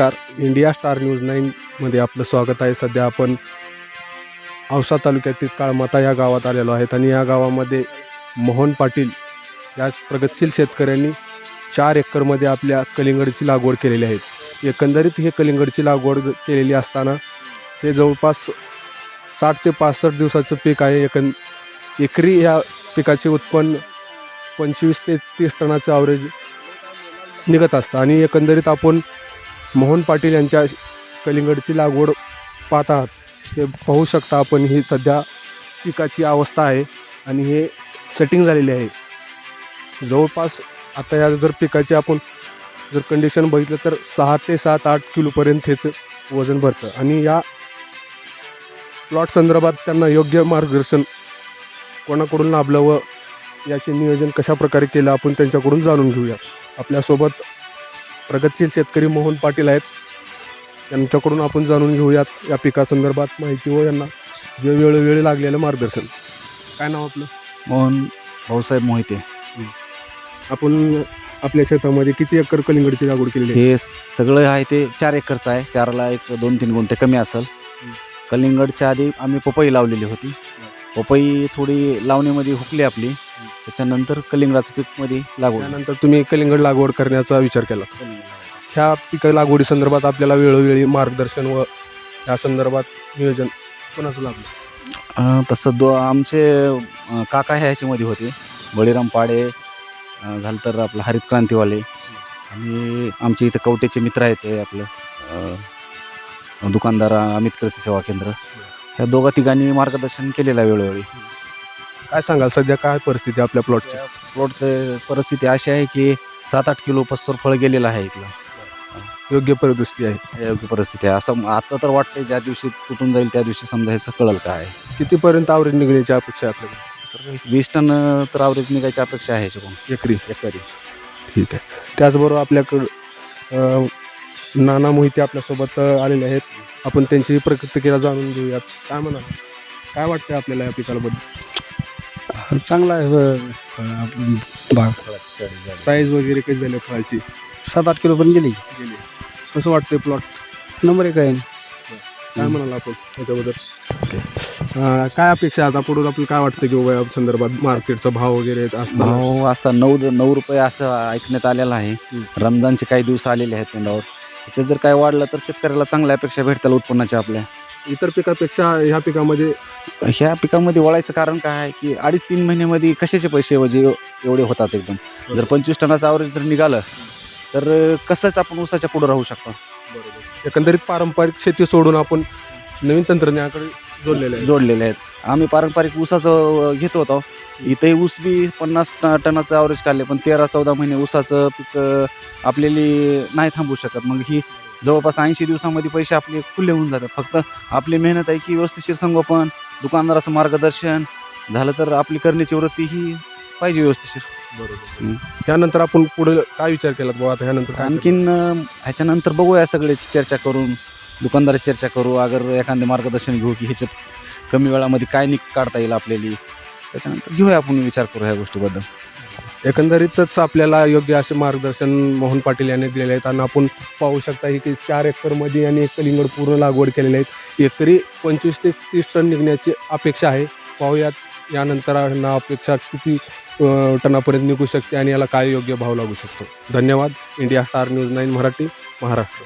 नमस्कार. India star news नाईनमध्ये आपलं स्वागत आहे. सध्या आपण औसा तालुक्यातील काळमाता या गावात आलेलो आहेत आणि या गावामध्ये मोहन पाटील या प्रगतशील शेतकऱ्यांनी चार एकरमध्ये आपल्या कलिंगडची लागवड केलेली आहे. एकंदरीत हे कलिंगडची लागवड ज- केलेली असताना हे जवळपास साठ ते पासष्ट दिवसाचं पीक आहे. एकं एकरी या पिकाचे उत्पन्न पंचवीस ते तीस टनाचं ॲव्हरेज निघत असतं. आणि एकंदरीत आपण मोहन पाटील यांच्या कलिंगडची लागवड पाहत आहात हे पाहू शकता आपण ही सध्या पिकाची अवस्था आहे आणि हे सेटिंग झालेली आहे. जवळपास आता या जर पिकाची आपण जर कंडिशन बघितलं तर सहा ते सात आठ किलोपर्यंत हेच वजन भरतं. आणि या प्लॉट संदर्भात त्यांना योग्य मार्गदर्शन कोणाकडून लाभलं व याचे नियोजन कशाप्रकारे केलं आपण त्यांच्याकडून जाणून घेऊया. आपल्यासोबत प्रगतशील शेतकरी मोहन पाटील आहेत. यांच्याकडून आपण जाणून घेऊयात या पिकासंदर्भात माहिती व यांना जे वेळोवेळी लागलेलं मार्गदर्शन. काय नाव आपलं? मोहन भाऊसाहेब मोहिते. आपण आपल्या शेतामध्ये किती एकर कलिंगडची लागवड आहे? हे सगळं आहे ते चार एकरचं आहे. चारला एक दोन तीन गुंठे कमी असेल. कलिंगडच्या आधी आम्ही पपई लावलेली होती. पपई थोडी लावणीमध्ये हुकली आपली. त्याच्यानंतर कलिंगडाचं पीकमध्ये लागवड. त्यानंतर तुम्ही कलिंगड लागवड करण्याचा विचार केला. ह्या पिका लागवडी संदर्भात आपल्याला वेळोवेळी मार्गदर्शन व या संदर्भात नियोजन कोणाचं लागलं? अं, तसं दो आमचे अं, काका ह्या ह्याच्यामध्ये होते. बळीराम पाडे अं, झालं तर आपलं हरित क्रांतीवाले. आणि आमचे इथं कवटेचे मित्र आहेत ते आपलं अं, दुकानदार अमित कृषी सेवा केंद्र. ह्या दोघा तिघांनी मार्गदर्शन केलेलं आहे वेळोवेळी. काय सांगाल सध्या काय परिस्थिती आहे आपल्या प्लॉटची प्लॉटची परिस्थिती अशी आहे की सात आठ किलो पस्तोर फळ गेलेलं आहे इथलं. योग्य परिस्थिती आहे. योग्य परिस्थिती आहे. असं आता तर वाटतंय ज्या दिवशी तुटून जाईल त्या दिवशी समजा ह्याचं कळल काय कितीपर्यंत आवरेज निघण्याची अपेक्षा आहे आपल्याला तर वीस टन तर ॲव्हरेज निघायची अपेक्षा आहे ह्याच्याकडून एकरी. एकरी. ठीक आहे. त्याचबरोबर आपल्याकडं अ, नाना मोहिते आपल्यासोबत अ, आलेले आहेत. आपण त्यांची प्रतिक्रिया जाणून घेऊयात. काय म्हणा काय वाटतं आपल्याला या पिकाबद्दल चांगला आहे बाग साईज वगैरे कशी झाली फळाची? सात आठ किलोपर्यंत गेली. गेली. कसं वाटतंय प्लॉट नंबर एक आहे. काय म्हणाल आपण त्याच्याबद्दल काय अपेक्षा आहे? आता पुढे आपल्याला काय वाटतं की बाबा संदर्भात मार्केटचा भाव वगैरे भाव असा नऊ नऊ रुपये असं ऐकण्यात आलेलं आहे. रमजानचे काही दिवस आलेले आहेत तोंडावर. त्याच्यात जर काय वाढलं तर शेतकऱ्याला चांगल्या अपेक्षा भेटतील उत्पन्नाच्या आपल्या. इतर पिकापेक्षा ह्या पिकामध्ये ह्या पिकामध्ये वळायचं कारण काय आहे की अडीच तीन महिन्यामध्ये कशाचे पैसे म्हणजे एवढे होतात एकदम? जर पंचवीस टनाचं ॲव्हरेज जर निघालं तर कसंच आपण ऊसाच्या पुढे राहू शकतो? एकंदरीत पारंपरिक शेती सोडून आपण नवीन तंत्रज्ञानाकडे जोडलेले आहे जोडलेले आहेत. आम्ही पारंपरिक ऊसाचं घेत होतो. इथंही ऊस बी पन्नास ट- टनाचं ॲव्हरेज काढले पण तेरा चौदा महिने ऊसाचं पीक अं, आपल्याला नाही थांबू शकत. मग ही जवळपास ऐंशी दिवसामध्ये पैसे आपले खुले होऊन जातात. फक्त आपली मेहनत आहे की व्यवस्थिशीर संगोपन दुकानदाराचं मार्गदर्शन झालं तर आपली करण्याची वृत्ती ही पाहिजे व्यवस्थिशीर बरोबर. त्यानंतर आपण पुढे काय विचार केला बाबा आता ह्यानंतर काय आणखीन अं, ह्याच्यानंतर बघूया सगळ्याची चर्चा करून. दुकानदाराची चर्चा करू अगर एखादं मार्गदर्शन घेऊ की ह्याच्यात कमी वेळामध्ये काय निक काढता येईल आपल्याला त्याच्यानंतर घेऊया आपण विचार करू ह्या गोष्टीबद्दल. एकंदरीतच आपल्याला योग्य असे मार्गदर्शन मोहन पाटील यांनी दिलेले आहेत आणि आपण पाहू शकता की चार एकरमध्ये यांनी एक कलिंगड पूर्ण लागवड केलेले आहेत. एकरी पंचवीस ते तीस टन निघण्याची अपेक्षा आहे. पाहूयात यानंतर यांना अपेक्षा किती टनापर्यंत निघू शकते आणि याला काय योग्य भाव लागू शकतो. धन्यवाद. India Star News nine Marathi Maharashtra.